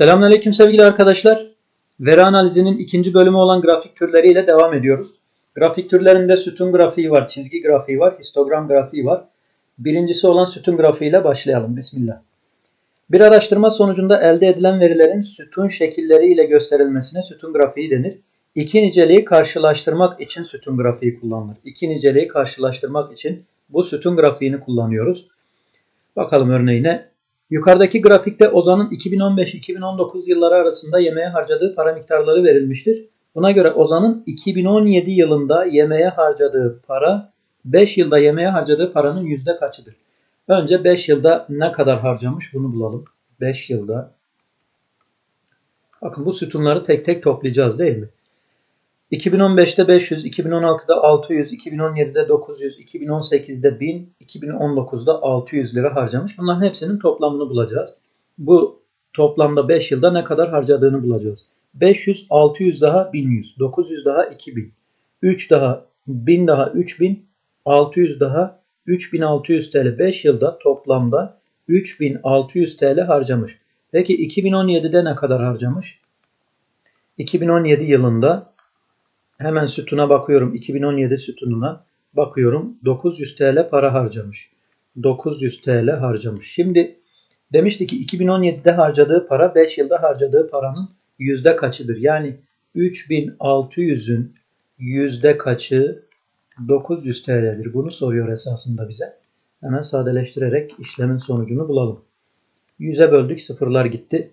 Selamünaleyküm sevgili arkadaşlar. Veri analizinin ikinci bölümü olan grafik türleriyle devam ediyoruz. Grafik türlerinde sütun grafiği var, çizgi grafiği var, histogram grafiği var. Birincisi olan sütun grafiğiyle başlayalım. Bismillah. Bir araştırma sonucunda elde edilen verilerin sütun şekilleri ile gösterilmesine sütun grafiği denir. İki niceliği karşılaştırmak için sütun grafiği kullanılır. İki niceliği karşılaştırmak için bu sütun grafiğini kullanıyoruz. Bakalım örneğine. Yukarıdaki grafikte Ozan'ın 2015-2019 yılları arasında yemeğe harcadığı para miktarları verilmiştir. Buna göre Ozan'ın 2017 yılında yemeğe harcadığı para 5 yılda yemeğe harcadığı paranın yüzde kaçıdır? Önce 5 yılda ne kadar harcamış bunu bulalım. 5 yılda. Bakın bu sütunları tek tek toplayacağız değil mi? 2015'te 500, 2016'da 600, 2017'de 900, 2018'de 1000, 2019'da 600 lira harcamış. Bunların hepsinin toplamını bulacağız. Bu toplamda 5 yılda ne kadar harcadığını bulacağız. 500, 600 daha 1100, 900 daha 2000, 3 daha 1000 daha 3000, 600 daha 3600 TL 5 yılda toplamda 3600 TL harcamış. Peki 2017'de ne kadar harcamış? 2017 yılında Hemen sütuna bakıyorum. 2017 sütununa bakıyorum. 900 TL para harcamış. 900 TL harcamış. Şimdi demişti ki 2017'de harcadığı para 5 yılda harcadığı paranın yüzde kaçıdır? Yani 3600'ün yüzde kaçı 900 TL'dir? Bunu soruyor esasında bize. Hemen sadeleştirerek işlemin sonucunu bulalım. 100'e böldük sıfırlar gitti.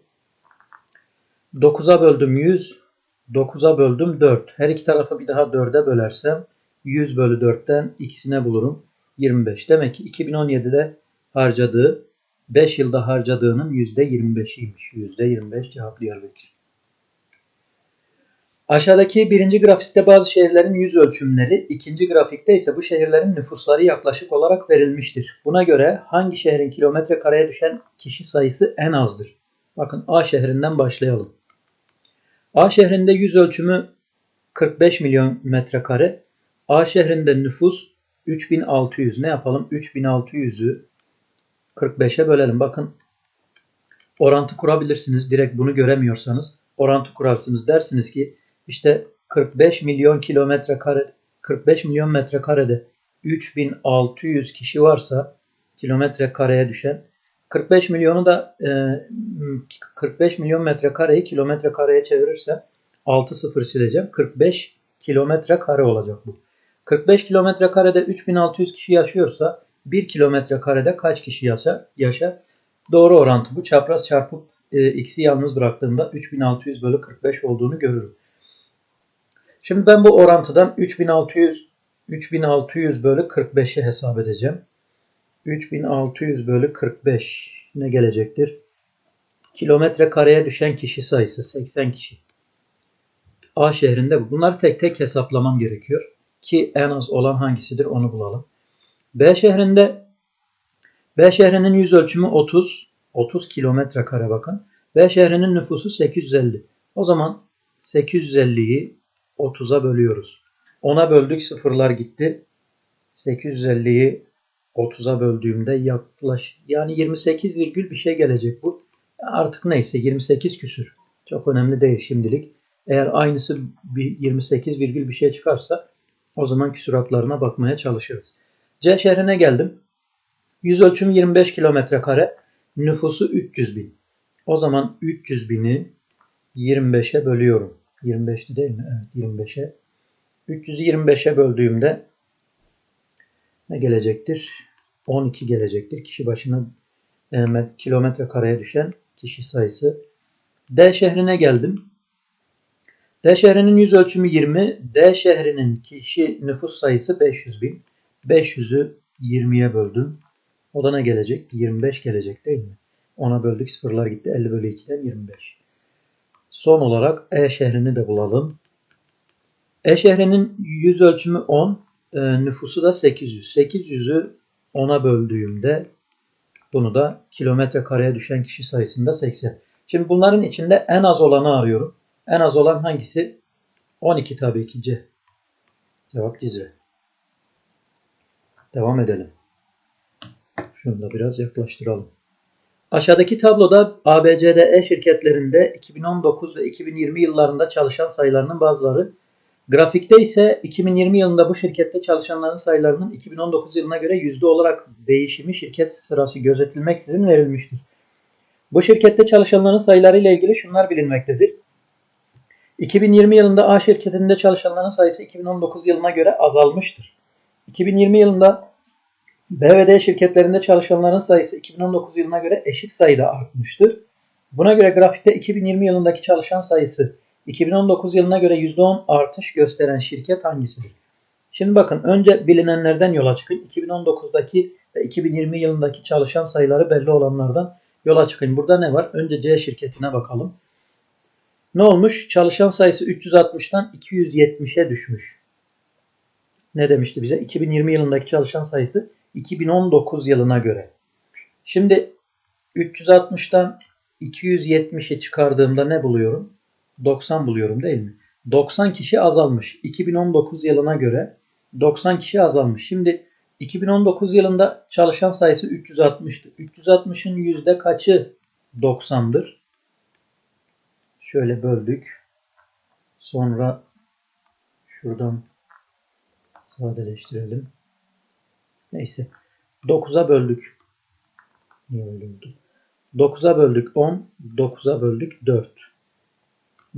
9'a böldüm 100. 9'a böldüm 4. Her iki tarafı bir daha 4'e bölersem 100 bölü 4'ten x'ine bulurum. 25. Demek ki 2017'de harcadığı 5 yılda harcadığının %25'iymiş. %25 cevap Diyarbakır. Aşağıdaki birinci grafikte bazı şehirlerin yüz ölçümleri, ikinci grafikte ise bu şehirlerin nüfusları yaklaşık olarak verilmiştir. Buna göre hangi şehrin kilometre kareye düşen kişi sayısı en azdır? Bakın A şehrinden başlayalım. A şehrinde yüz ölçümü 45 milyon metrekare. A şehrinde nüfus 3600. Ne yapalım? 3600'ü 45'e bölelim. Bakın orantı kurabilirsiniz. Direkt bunu göremiyorsanız orantı kurarsınız. Dersiniz ki işte 45 milyon kilometre kare 45 milyon metrekarede 3600 kişi varsa kilometre kareye düşen 45 milyonu da e, 45 milyon metrekareyi kilometre kareye çevirirsem 6 sıfır çizeceğim. 45 kilometre kare olacak bu. 45 kilometre karede 3600 kişi yaşıyorsa 1 kilometre karede kaç kişi yaşar? yaşar? Doğru orantı bu. Çapraz çarpıp e, x'i yalnız bıraktığımda 3600 bölü 45 olduğunu görürüm. Şimdi ben bu orantıdan 3600 3600 bölü 45'i hesap edeceğim. 3600 bölü 45 ne gelecektir? Kilometre kareye düşen kişi sayısı 80 kişi. A şehrinde bu. Bunları tek tek hesaplamam gerekiyor. Ki en az olan hangisidir onu bulalım. B şehrinde B şehrinin yüz ölçümü 30. 30 kilometre kare bakın. B şehrinin nüfusu 850. O zaman 850'yi 30'a bölüyoruz. 10'a böldük sıfırlar gitti. 850'yi 30'a böldüğümde yaklaş yani 28 virgül bir şey gelecek bu. Artık neyse 28 küsür. Çok önemli değil şimdilik. Eğer aynısı bir 28 virgül bir şey çıkarsa o zaman küsuratlarına bakmaya çalışırız. C şehrine geldim. Yüz ölçümü 25 kilometre kare. Nüfusu 300 bin. O zaman 300 bini 25'e bölüyorum. 25'ti değil mi? Evet 25'e. 300'ü 25'e böldüğümde ne gelecektir? 12 gelecektir. Kişi başına e, kilometre kareye düşen kişi sayısı. D şehrine geldim. D şehrinin yüz ölçümü 20. D şehrinin kişi nüfus sayısı 500 bin. 500'ü 20'ye böldüm. O da ne gelecek? 25 gelecek değil mi? Ona böldük sıfırlar gitti. 50 bölü 2'den 25. Son olarak E şehrini de bulalım. E şehrinin yüz ölçümü 10. E, nüfusu da 800. 800'ü 10'a böldüğümde bunu da kilometre kareye düşen kişi sayısında 80. Şimdi bunların içinde en az olanı arıyorum. En az olan hangisi? 12 tabii ki C. Cevap Cizre. Devam edelim. Şunu da biraz yaklaştıralım. Aşağıdaki tabloda ABCDE şirketlerinde 2019 ve 2020 yıllarında çalışan sayılarının bazıları, grafikte ise 2020 yılında bu şirkette çalışanların sayılarının 2019 yılına göre yüzde olarak değişimi şirket sırası gözetilmeksizin verilmiştir. Bu şirkette çalışanların sayıları ile ilgili şunlar bilinmektedir. 2020 yılında A şirketinde çalışanların sayısı 2019 yılına göre azalmıştır. 2020 yılında B ve D şirketlerinde çalışanların sayısı 2019 yılına göre eşit sayıda artmıştır. Buna göre grafikte 2020 yılındaki çalışan sayısı 2019 yılına göre %10 artış gösteren şirket hangisidir? Şimdi bakın önce bilinenlerden yola çıkın. 2019'daki ve 2020 yılındaki çalışan sayıları belli olanlardan yola çıkın. Burada ne var? Önce C şirketine bakalım. Ne olmuş? Çalışan sayısı 360'tan 270'e düşmüş. Ne demişti bize? 2020 yılındaki çalışan sayısı 2019 yılına göre. Şimdi 360'tan 270'i çıkardığımda ne buluyorum? 90 buluyorum değil mi? 90 kişi azalmış. 2019 yılına göre 90 kişi azalmış. Şimdi 2019 yılında çalışan sayısı 360'tı. 360'ın yüzde kaçı 90'dır? Şöyle böldük. Sonra şuradan sadeleştirelim. Neyse. 9'a böldük. Öyle oldu? 9'a böldük 10. 9'a böldük 4.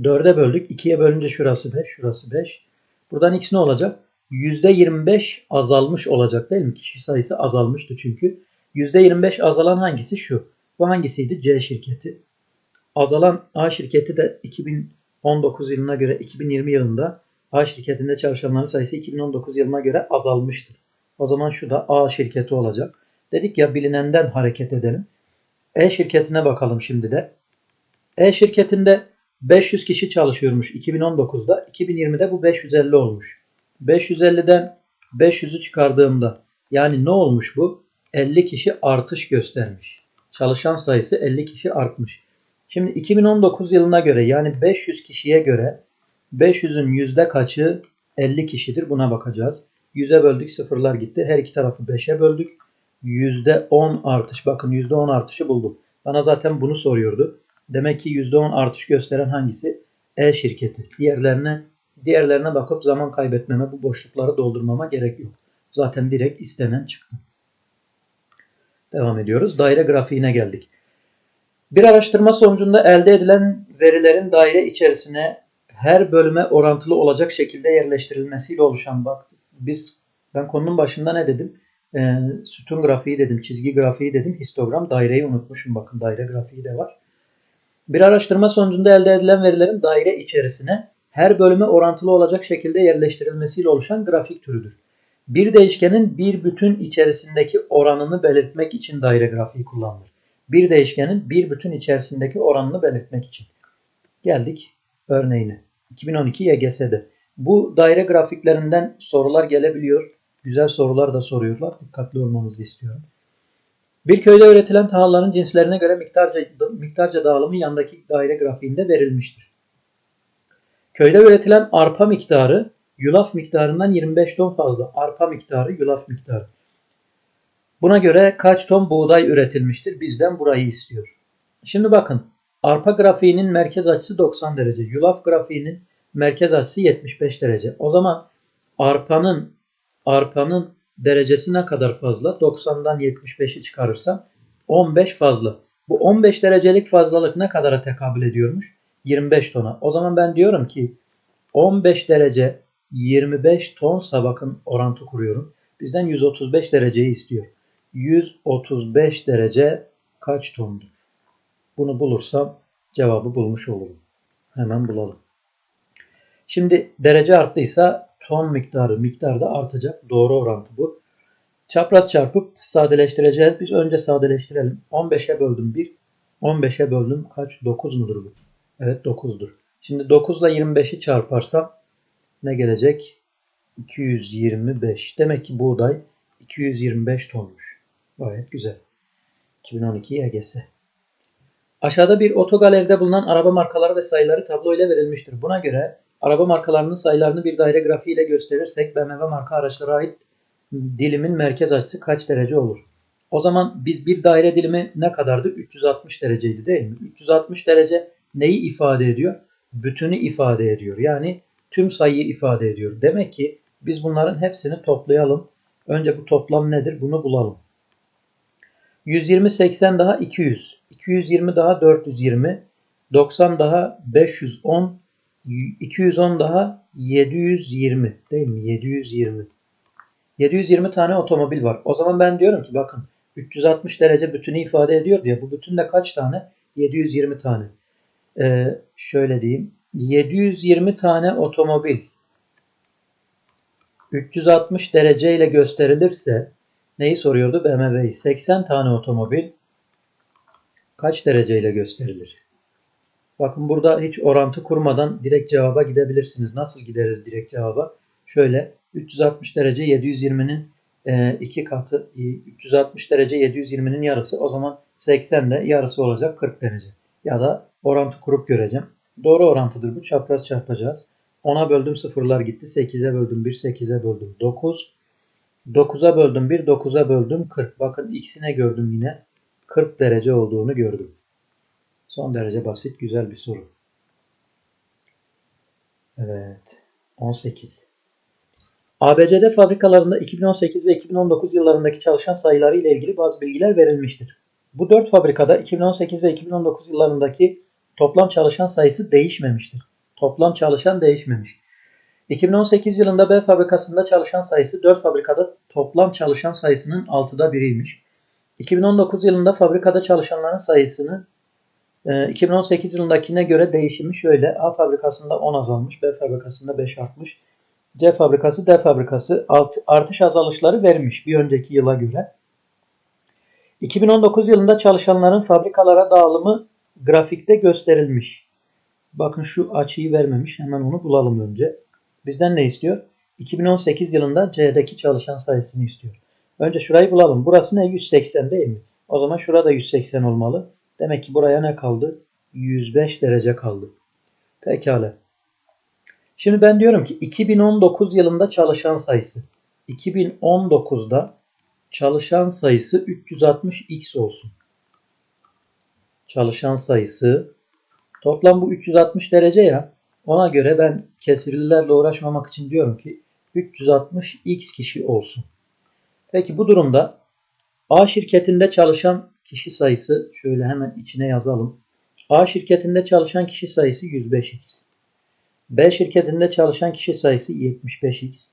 4'e böldük. 2'ye bölünce şurası 5. Şurası 5. Buradan x ne olacak? %25 azalmış olacak değil mi? Kişi sayısı azalmıştı çünkü. %25 azalan hangisi? Şu. Bu hangisiydi? C şirketi. Azalan A şirketi de 2019 yılına göre 2020 yılında A şirketinde çalışanların sayısı 2019 yılına göre azalmıştır. O zaman şu da A şirketi olacak. Dedik ya bilinenden hareket edelim. E şirketine bakalım şimdi de. E şirketinde 500 kişi çalışıyormuş 2019'da. 2020'de bu 550 olmuş. 550'den 500'ü çıkardığımda yani ne olmuş bu? 50 kişi artış göstermiş. Çalışan sayısı 50 kişi artmış. Şimdi 2019 yılına göre yani 500 kişiye göre 500'ün yüzde kaçı 50 kişidir buna bakacağız. 100'e böldük sıfırlar gitti. Her iki tarafı 5'e böldük. %10 artış. Bakın %10 artışı buldum. Bana zaten bunu soruyordu. Demek ki %10 artış gösteren hangisi? E şirketi. Diğerlerine diğerlerine bakıp zaman kaybetmeme, bu boşlukları doldurmama gerek yok. Zaten direkt istenen çıktı. Devam ediyoruz. Daire grafiğine geldik. Bir araştırma sonucunda elde edilen verilerin daire içerisine her bölüme orantılı olacak şekilde yerleştirilmesiyle oluşan bak biz ben konunun başında ne dedim? E, sütun grafiği dedim, çizgi grafiği dedim, histogram, daireyi unutmuşum. Bakın daire grafiği de var. Bir araştırma sonucunda elde edilen verilerin daire içerisine her bölüme orantılı olacak şekilde yerleştirilmesiyle oluşan grafik türüdür. Bir değişkenin bir bütün içerisindeki oranını belirtmek için daire grafiği kullanılır. Bir değişkenin bir bütün içerisindeki oranını belirtmek için. Geldik örneğine. 2012 YGS'de. Bu daire grafiklerinden sorular gelebiliyor. Güzel sorular da soruyorlar. Dikkatli olmanızı istiyorum. Bir köyde üretilen tahılların cinslerine göre miktarca, miktarca dağılımı yandaki daire grafiğinde verilmiştir. Köyde üretilen arpa miktarı yulaf miktarından 25 ton fazla. Arpa miktarı, yulaf miktarı. Buna göre kaç ton buğday üretilmiştir? Bizden burayı istiyor. Şimdi bakın arpa grafiğinin merkez açısı 90 derece. Yulaf grafiğinin merkez açısı 75 derece. O zaman arpanın arpanın derecesi ne kadar fazla? 90'dan 75'i çıkarırsam 15 fazla. Bu 15 derecelik fazlalık ne kadara tekabül ediyormuş? 25 tona. O zaman ben diyorum ki 15 derece 25 tonsa bakın orantı kuruyorum. Bizden 135 dereceyi istiyor. 135 derece kaç tondur? Bunu bulursam cevabı bulmuş olurum. Hemen bulalım. Şimdi derece arttıysa ton miktarı miktar da artacak. Doğru orantı bu. Çapraz çarpıp sadeleştireceğiz. Biz önce sadeleştirelim. 15'e böldüm 1. 15'e böldüm kaç? 9 mudur bu? Evet 9'dur. Şimdi 9 ile 25'i çarparsam ne gelecek? 225. Demek ki buğday 225 tonmuş. Gayet güzel. 2012 YGS. Aşağıda bir otogaleride bulunan araba markaları ve sayıları tablo ile verilmiştir. Buna göre Araba markalarının sayılarını bir daire grafiği ile gösterirsek BMW marka araçlara ait dilimin merkez açısı kaç derece olur? O zaman biz bir daire dilimi ne kadardı? 360 dereceydi değil mi? 360 derece neyi ifade ediyor? Bütünü ifade ediyor. Yani tüm sayıyı ifade ediyor. Demek ki biz bunların hepsini toplayalım. Önce bu toplam nedir? Bunu bulalım. 120 80 daha 200. 220 daha 420. 90 daha 510. 210 daha 720 değil mi? 720. 720 tane otomobil var. O zaman ben diyorum ki bakın 360 derece bütünü ifade ediyor diye. Bu bütünde kaç tane? 720 tane. Ee, şöyle diyeyim. 720 tane otomobil 360 derece ile gösterilirse neyi soruyordu? BMW'yi. 80 tane otomobil kaç derece ile gösterilir? Bakın burada hiç orantı kurmadan direkt cevaba gidebilirsiniz. Nasıl gideriz direkt cevaba? Şöyle 360 derece 720'nin e, iki katı 360 derece 720'nin yarısı o zaman 80 de yarısı olacak 40 derece. Ya da orantı kurup göreceğim. Doğru orantıdır bu. Çapraz çarpacağız. 10'a böldüm sıfırlar gitti. 8'e böldüm 1, 8'e böldüm 9. 9'a böldüm 1, 9'a böldüm 40. Bakın x'ine gördüm yine 40 derece olduğunu gördüm. Son derece basit güzel bir soru. Evet. 18. ABCD fabrikalarında 2018 ve 2019 yıllarındaki çalışan sayıları ile ilgili bazı bilgiler verilmiştir. Bu dört fabrikada 2018 ve 2019 yıllarındaki toplam çalışan sayısı değişmemiştir. Toplam çalışan değişmemiş. 2018 yılında B fabrikasında çalışan sayısı 4 fabrikada toplam çalışan sayısının 6'da biriymiş. 2019 yılında fabrikada çalışanların sayısını 2018 yılındakine göre değişimi şöyle. A fabrikasında 10 azalmış, B fabrikasında 5 artmış. C fabrikası, D fabrikası artış azalışları vermiş bir önceki yıla göre. 2019 yılında çalışanların fabrikalara dağılımı grafikte gösterilmiş. Bakın şu açıyı vermemiş. Hemen onu bulalım önce. Bizden ne istiyor? 2018 yılında C'deki çalışan sayısını istiyor. Önce şurayı bulalım. Burası ne? 180 değil mi? O zaman şurada 180 olmalı. Demek ki buraya ne kaldı? 105 derece kaldı. Pekala. Şimdi ben diyorum ki 2019 yılında çalışan sayısı. 2019'da çalışan sayısı 360x olsun. Çalışan sayısı toplam bu 360 derece ya. Ona göre ben kesirlilerle uğraşmamak için diyorum ki 360x kişi olsun. Peki bu durumda A şirketinde çalışan kişi sayısı şöyle hemen içine yazalım. A şirketinde çalışan kişi sayısı 105x. B şirketinde çalışan kişi sayısı 75x.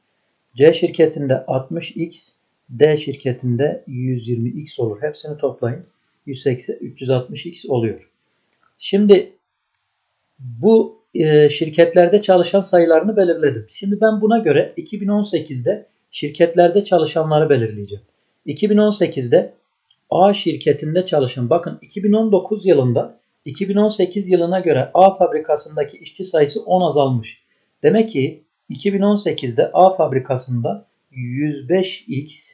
C şirketinde 60x. D şirketinde 120x olur. Hepsini toplayın. 180, 360x oluyor. Şimdi bu e, şirketlerde çalışan sayılarını belirledim. Şimdi ben buna göre 2018'de şirketlerde çalışanları belirleyeceğim. 2018'de A şirketinde çalışan bakın 2019 yılında 2018 yılına göre A fabrikasındaki işçi sayısı 10 azalmış. Demek ki 2018'de A fabrikasında 105x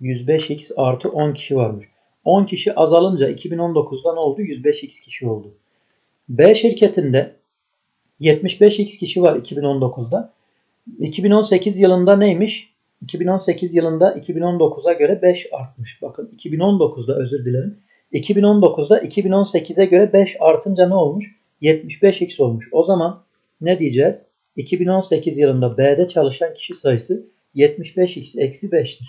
105x artı 10 kişi varmış. 10 kişi azalınca 2019'da ne oldu? 105x kişi oldu. B şirketinde 75x kişi var 2019'da. 2018 yılında neymiş? 2018 yılında 2019'a göre 5 artmış. Bakın 2019'da özür dilerim. 2019'da 2018'e göre 5 artınca ne olmuş? 75x olmuş. O zaman ne diyeceğiz? 2018 yılında B'de çalışan kişi sayısı 75x eksi 5'tir.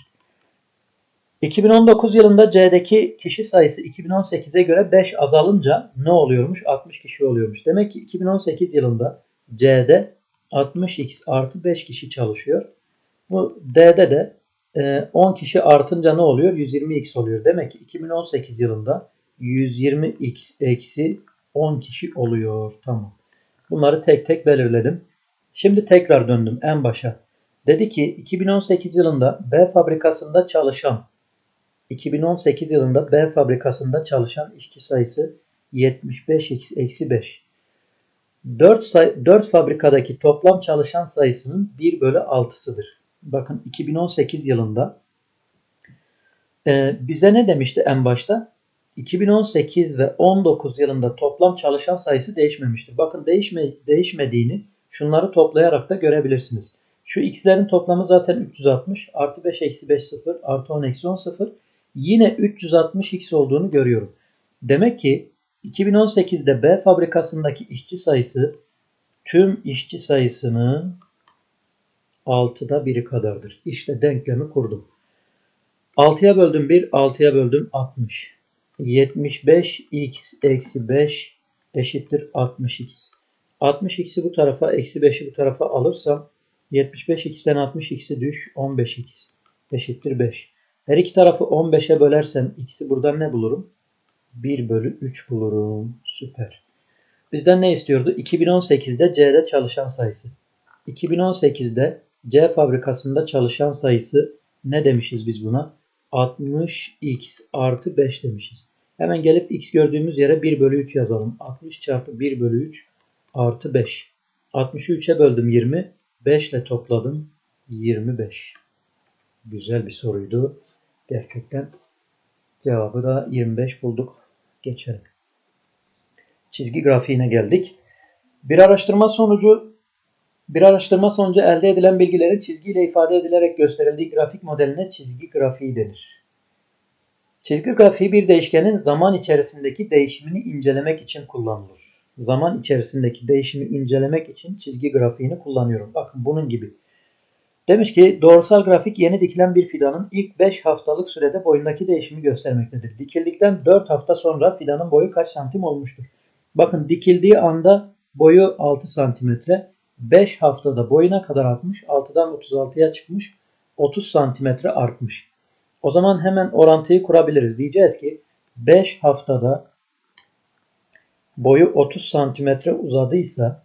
2019 yılında C'deki kişi sayısı 2018'e göre 5 azalınca ne oluyormuş? 60 kişi oluyormuş. Demek ki 2018 yılında C'de 60x artı 5 kişi çalışıyor. Bu D'de de 10 e, kişi artınca ne oluyor? 120x oluyor. Demek ki 2018 yılında 120x eksi 10 kişi oluyor. Tamam. Bunları tek tek belirledim. Şimdi tekrar döndüm en başa. Dedi ki 2018 yılında B fabrikasında çalışan 2018 yılında B fabrikasında çalışan işçi sayısı 75x eksi 5. 4, say 4 fabrikadaki toplam çalışan sayısının 1 bölü 6'sıdır. Bakın 2018 yılında e, bize ne demişti en başta? 2018 ve 19 yılında toplam çalışan sayısı değişmemiştir. Bakın değişme, değişmediğini şunları toplayarak da görebilirsiniz. Şu x'lerin toplamı zaten 360 artı 5 eksi 5 0 artı 10 eksi 10 0 Yine 360x olduğunu görüyorum. Demek ki 2018'de B fabrikasındaki işçi sayısı tüm işçi sayısının 6'da biri kadardır. İşte denklemi kurdum. 6'ya böldüm 1, 6'ya böldüm 60. 75x eksi 5 eşittir 60x. 60x'i bu tarafa, eksi 5'i bu tarafa alırsam 75x'ten 60x'i düş 15x eşittir 5. Her iki tarafı 15'e bölersem x'i buradan ne bulurum? 1 bölü 3 bulurum. Süper. Bizden ne istiyordu? 2018'de C'de çalışan sayısı. 2018'de C fabrikasında çalışan sayısı ne demişiz biz buna? 60x artı 5 demişiz. Hemen gelip x gördüğümüz yere 1 bölü 3 yazalım. 60 çarpı 1 bölü 3 artı 5. 60'ı 3'e böldüm 20. 5 ile topladım 25. Güzel bir soruydu. Gerçekten cevabı da 25 bulduk. Geçelim. Çizgi grafiğine geldik. Bir araştırma sonucu bir araştırma sonucu elde edilen bilgilerin çizgiyle ifade edilerek gösterildiği grafik modeline çizgi grafiği denir. Çizgi grafiği bir değişkenin zaman içerisindeki değişimini incelemek için kullanılır. Zaman içerisindeki değişimi incelemek için çizgi grafiğini kullanıyorum. Bakın bunun gibi. Demiş ki doğrusal grafik yeni dikilen bir fidanın ilk 5 haftalık sürede boyundaki değişimi göstermektedir. Dikildikten 4 hafta sonra fidanın boyu kaç santim olmuştur? Bakın dikildiği anda boyu 6 santimetre. 5 haftada boyuna kadar artmış. 6'dan 36'ya çıkmış. 30 santimetre artmış. O zaman hemen orantıyı kurabiliriz. Diyeceğiz ki 5 haftada boyu 30 santimetre uzadıysa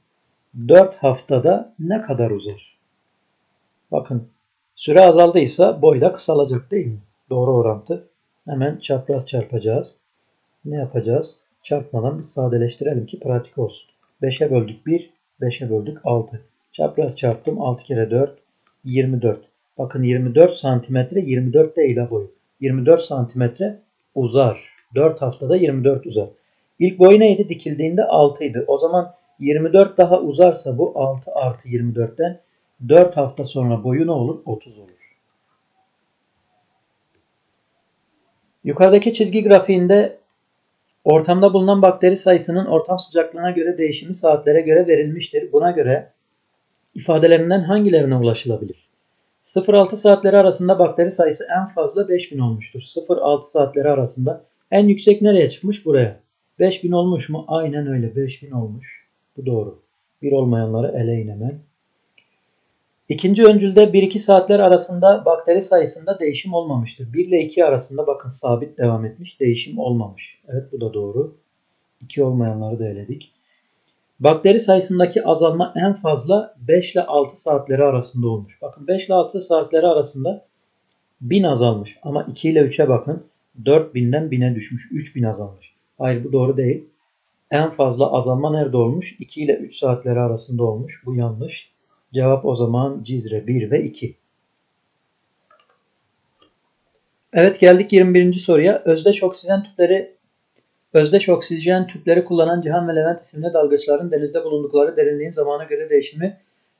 4 haftada ne kadar uzar? Bakın süre azaldıysa boy da kısalacak değil mi? Doğru orantı. Hemen çapraz çarpacağız. Ne yapacağız? Çarpmadan bir sadeleştirelim ki pratik olsun. 5'e böldük 1, 5'e böldük 6. Çapraz çarptım 6 kere 4, 24. Bakın 24 santimetre 24 değil ha boyu. 24 santimetre uzar. 4 haftada 24 uzar. İlk boyu neydi? Dikildiğinde 6 idi. O zaman 24 daha uzarsa bu 6 artı 24'ten 4 hafta sonra boyu ne olur? 30 olur. Yukarıdaki çizgi grafiğinde ortamda bulunan bakteri sayısının ortam sıcaklığına göre değişimi saatlere göre verilmiştir. Buna göre ifadelerinden hangilerine ulaşılabilir? 0-6 saatleri arasında bakteri sayısı en fazla 5000 olmuştur. 0-6 saatleri arasında en yüksek nereye çıkmış? Buraya. 5000 olmuş mu? Aynen öyle 5000 olmuş. Bu doğru. Bir olmayanları eleyin hemen. İkinci öncülde 1-2 saatler arasında bakteri sayısında değişim olmamıştır. 1 ile 2 arasında bakın sabit devam etmiş. Değişim olmamış. Evet bu da doğru. 2 olmayanları da eledik. Bakteri sayısındaki azalma en fazla 5 ile 6 saatleri arasında olmuş. Bakın 5 ile 6 saatleri arasında 1000 azalmış. Ama 2 ile 3'e bakın 4000'den 1000'e düşmüş. 3000 azalmış. Hayır bu doğru değil. En fazla azalma nerede olmuş? 2 ile 3 saatleri arasında olmuş. Bu yanlış. Cevap o zaman Cizre 1 ve 2. Evet geldik 21. soruya. Özdeş oksijen tüpleri Özdeş oksijen tüpleri kullanan Cihan ve Levent isimli dalgıçların denizde bulundukları derinliğin zamana göre değişimi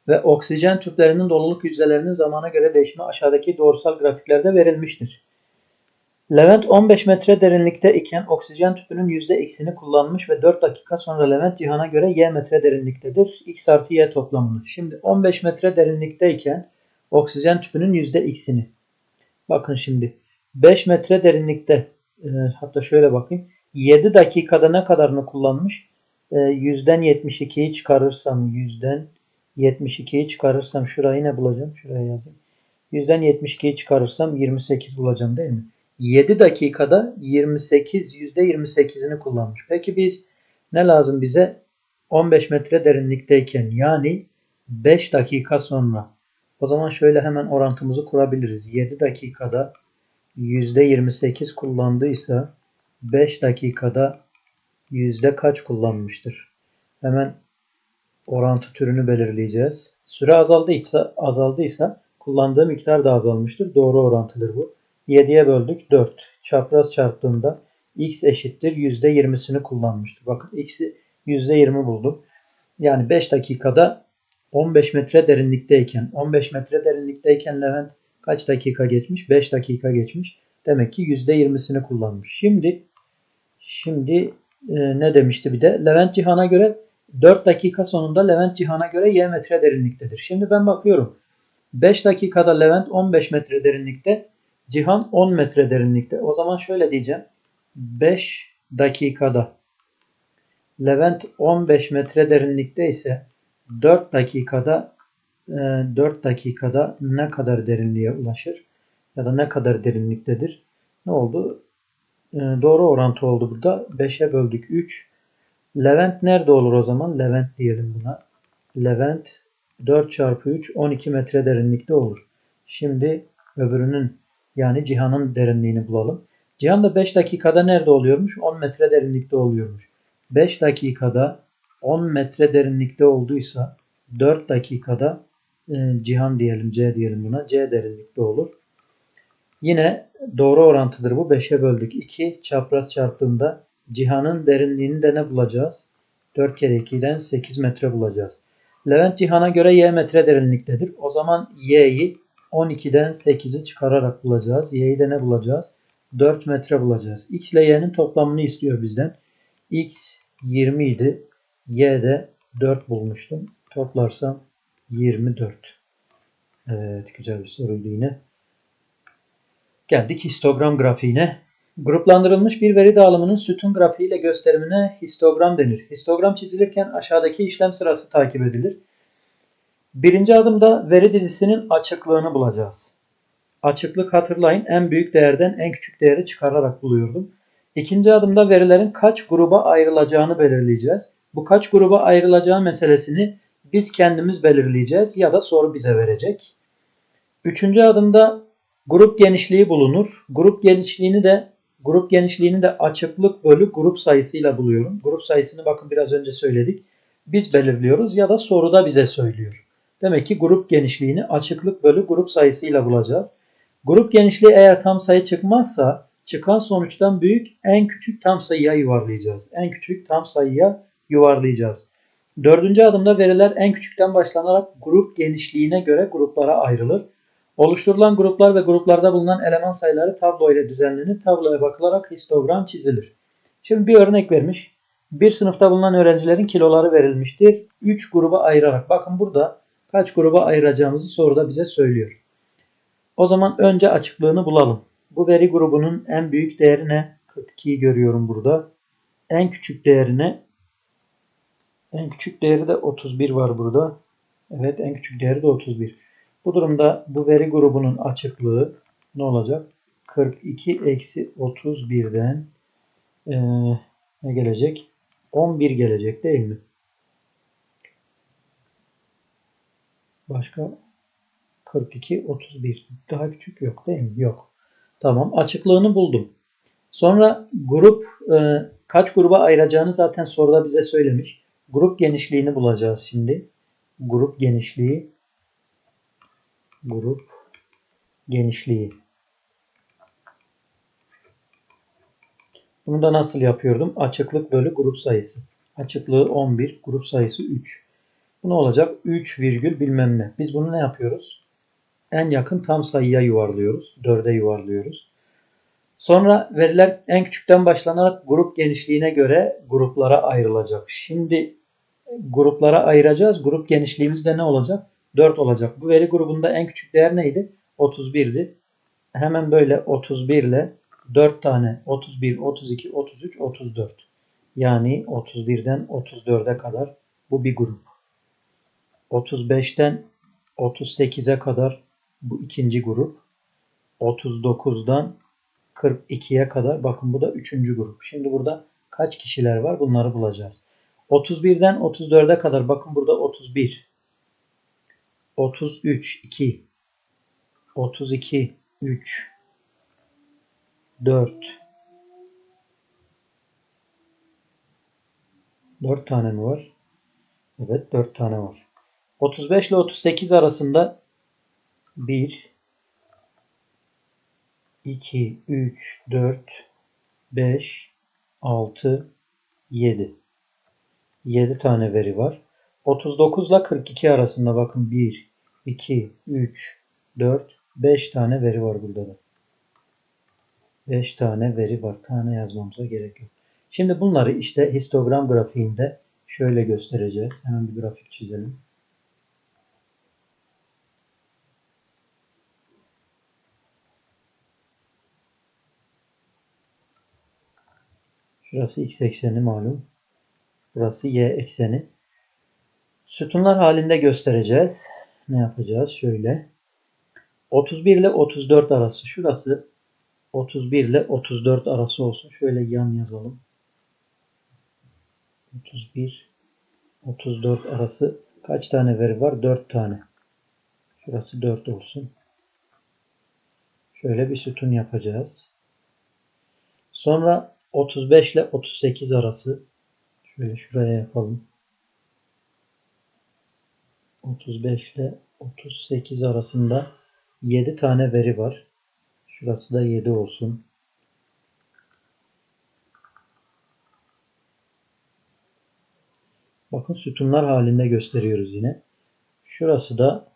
ve oksijen tüplerinin doluluk yüzdelerinin zamana göre değişimi aşağıdaki doğrusal grafiklerde verilmiştir. Levent 15 metre derinlikte iken oksijen tüpünün %x'ini kullanmış ve 4 dakika sonra Levent Cihan'a göre y metre derinliktedir. x artı y toplamını. Şimdi 15 metre derinlikteyken oksijen tüpünün %x'ini. Bakın şimdi 5 metre derinlikte e, hatta şöyle bakayım. 7 dakikada ne kadarını kullanmış? E, yüzden 72'yi çıkarırsam yüzden 72'yi çıkarırsam şurayı ne bulacağım? Şuraya yazayım. Yüzden 72'yi çıkarırsam 28 bulacağım değil mi? 7 dakikada 28 %28'ini kullanmış. Peki biz ne lazım bize? 15 metre derinlikteyken yani 5 dakika sonra. O zaman şöyle hemen orantımızı kurabiliriz. 7 dakikada %28 kullandıysa 5 dakikada yüzde kaç kullanmıştır? Hemen orantı türünü belirleyeceğiz. Süre azaldıysa, azaldıysa kullandığı miktar da azalmıştır. Doğru orantıdır bu. 7'ye böldük 4. Çapraz çarptığımda x eşittir %20'sini kullanmıştır. Bakın x'i %20 buldum. Yani 5 dakikada 15 metre derinlikteyken 15 metre derinlikteyken Levent kaç dakika geçmiş? 5 dakika geçmiş. Demek ki %20'sini kullanmış. Şimdi şimdi e, ne demişti bir de? Levent Cihan'a göre 4 dakika sonunda Levent Cihan'a göre y metre derinliktedir. Şimdi ben bakıyorum. 5 dakikada Levent 15 metre derinlikte. Cihan 10 metre derinlikte. O zaman şöyle diyeceğim. 5 dakikada Levent 15 metre derinlikte ise 4 dakikada 4 dakikada ne kadar derinliğe ulaşır? Ya da ne kadar derinliktedir? Ne oldu? E, Doğru orantı oldu burada. 5'e böldük 3. Levent nerede olur o zaman? Levent diyelim buna. Levent 4 çarpı 3 12 metre derinlikte olur. Şimdi öbürünün yani Cihan'ın derinliğini bulalım. Cihan da 5 dakikada nerede oluyormuş? 10 metre derinlikte oluyormuş. 5 dakikada 10 metre derinlikte olduysa 4 dakikada e, Cihan diyelim C diyelim buna. C derinlikte olur. Yine doğru orantıdır bu. 5'e böldük. 2 çapraz çarptığında Cihan'ın derinliğini de ne bulacağız? 4 kere 2'den 8 metre bulacağız. Levent Cihan'a göre y metre derinliktedir. O zaman y'yi 12'den 8'i çıkararak bulacağız. y'yi de ne bulacağız? 4 metre bulacağız. x ile y'nin toplamını istiyor bizden. x 20 idi. y de 4 bulmuştum. Toplarsam 24. Evet güzel bir soruydu yine. Geldik histogram grafiğine. Gruplandırılmış bir veri dağılımının sütun grafiğiyle gösterimine histogram denir. Histogram çizilirken aşağıdaki işlem sırası takip edilir. Birinci adımda veri dizisinin açıklığını bulacağız. Açıklık hatırlayın en büyük değerden en küçük değeri çıkararak buluyordum. İkinci adımda verilerin kaç gruba ayrılacağını belirleyeceğiz. Bu kaç gruba ayrılacağı meselesini biz kendimiz belirleyeceğiz ya da soru bize verecek. Üçüncü adımda grup genişliği bulunur. Grup genişliğini de grup genişliğini de açıklık bölü grup sayısıyla buluyorum. Grup sayısını bakın biraz önce söyledik. Biz belirliyoruz ya da soruda bize söylüyor. Demek ki grup genişliğini açıklık bölü grup sayısıyla bulacağız. Grup genişliği eğer tam sayı çıkmazsa çıkan sonuçtan büyük en küçük tam sayıya yuvarlayacağız. En küçük tam sayıya yuvarlayacağız. Dördüncü adımda veriler en küçükten başlanarak grup genişliğine göre gruplara ayrılır. Oluşturulan gruplar ve gruplarda bulunan eleman sayıları tablo ile düzenlenir. Tabloya bakılarak histogram çizilir. Şimdi bir örnek vermiş. Bir sınıfta bulunan öğrencilerin kiloları verilmiştir. 3 gruba ayırarak. Bakın burada kaç gruba ayıracağımızı soruda bize söylüyor. O zaman önce açıklığını bulalım. Bu veri grubunun en büyük değeri ne? 42'yi görüyorum burada. En küçük değerine en küçük değeri de 31 var burada. Evet en küçük değeri de 31. Bu durumda bu veri grubunun açıklığı ne olacak? 42 eksi 31'den ee, ne gelecek? 11 gelecek değil mi? Başka 42, 31. Daha küçük yok değil mi? Yok. Tamam. Açıklığını buldum. Sonra grup e, kaç gruba ayıracağını zaten soruda bize söylemiş. Grup genişliğini bulacağız şimdi. Grup genişliği grup genişliği. Bunu da nasıl yapıyordum? Açıklık bölü grup sayısı. Açıklığı 11, grup sayısı 3. Bu ne olacak? 3 virgül bilmem ne. Biz bunu ne yapıyoruz? En yakın tam sayıya yuvarlıyoruz. 4'e yuvarlıyoruz. Sonra veriler en küçükten başlanarak grup genişliğine göre gruplara ayrılacak. Şimdi gruplara ayıracağız. Grup genişliğimiz de ne olacak? 4 olacak. Bu veri grubunda en küçük değer neydi? 31'di. Hemen böyle 31 ile 4 tane 31, 32, 33, 34. Yani 31'den 34'e kadar bu bir grup. 35'ten 38'e kadar bu ikinci grup. 39'dan 42'ye kadar bakın bu da üçüncü grup. Şimdi burada kaç kişiler var bunları bulacağız. 31'den 34'e kadar bakın burada 31. 33 2 32 3 4 4 tane mi var? Evet 4 tane var. 35 ile 38 arasında 1 2 3 4 5 6 7 7 tane veri var. 39 ile 42 arasında bakın 1 2 3 4 5 tane veri var burada da. 5 tane veri var. Tane yazmamıza gerek yok. Şimdi bunları işte histogram grafiğinde şöyle göstereceğiz. Hemen bir grafik çizelim. Şurası x ekseni malum. Burası y ekseni. Sütunlar halinde göstereceğiz. Ne yapacağız? Şöyle. 31 ile 34 arası. Şurası 31 ile 34 arası olsun. Şöyle yan yazalım. 31 34 arası kaç tane veri var? 4 tane. Şurası 4 olsun. Şöyle bir sütun yapacağız. Sonra 35 ile 38 arası şöyle şuraya yapalım. 35 ile 38 arasında 7 tane veri var. Şurası da 7 olsun. Bakın sütunlar halinde gösteriyoruz yine. Şurası da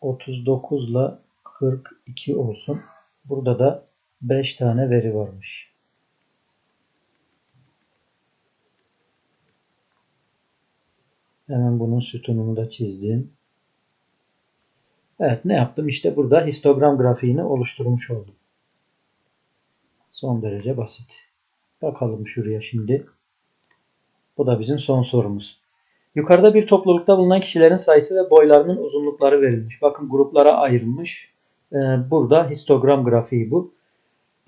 39 ile 42 olsun. Burada da 5 tane veri varmış. Hemen bunun sütununu da çizdim. Evet ne yaptım? İşte burada histogram grafiğini oluşturmuş oldum. Son derece basit. Bakalım şuraya şimdi. Bu da bizim son sorumuz. Yukarıda bir toplulukta bulunan kişilerin sayısı ve boylarının uzunlukları verilmiş. Bakın gruplara ayrılmış. Ee, burada histogram grafiği bu.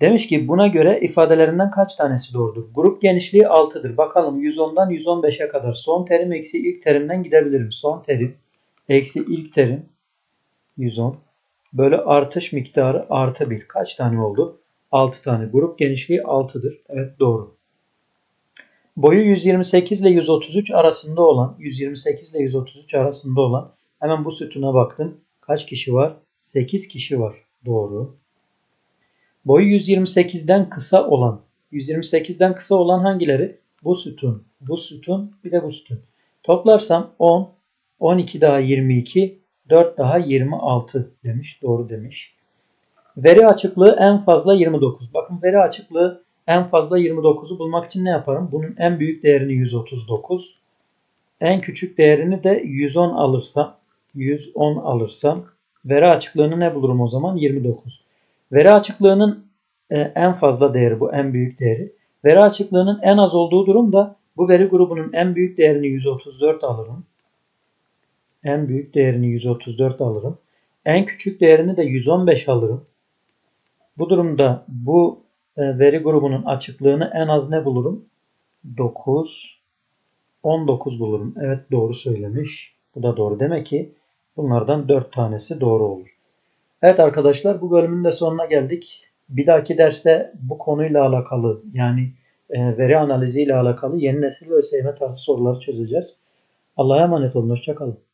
Demiş ki buna göre ifadelerinden kaç tanesi doğrudur? Grup genişliği 6'dır. Bakalım 110'dan 115'e kadar son terim eksi ilk terimden gidebilirim. Son terim eksi ilk terim 110 bölü artış miktarı artı 1. Kaç tane oldu? 6 tane. Grup genişliği 6'dır. Evet doğru. Boyu 128 ile 133 arasında olan 128 ile 133 arasında olan hemen bu sütuna baktım. Kaç kişi var? 8 kişi var. Doğru. Boyu 128'den kısa olan 128'den kısa olan hangileri? Bu sütun, bu sütun, bir de bu sütun. Toplarsam 10, 12 daha 22, 4 daha 26 demiş. Doğru demiş. Veri açıklığı en fazla 29. Bakın veri açıklığı en fazla 29'u bulmak için ne yaparım? Bunun en büyük değerini 139. En küçük değerini de 110 alırsam 110 alırsam veri açıklığını ne bulurum o zaman? 29. Veri açıklığının e, en fazla değeri bu en büyük değeri. Veri açıklığının en az olduğu durumda bu veri grubunun en büyük değerini 134 alırım. En büyük değerini 134 alırım. En küçük değerini de 115 alırım. Bu durumda bu e, veri grubunun açıklığını en az ne bulurum? 9 19 bulurum. Evet doğru söylemiş. Bu da doğru. Demek ki bunlardan 4 tanesi doğru olur. Evet arkadaşlar bu bölümün de sonuna geldik. Bir dahaki derste bu konuyla alakalı yani e, veri analizi ile alakalı yeni nesil ve ÖSYM tarzı soruları çözeceğiz. Allah'a emanet olun. Hoşçakalın.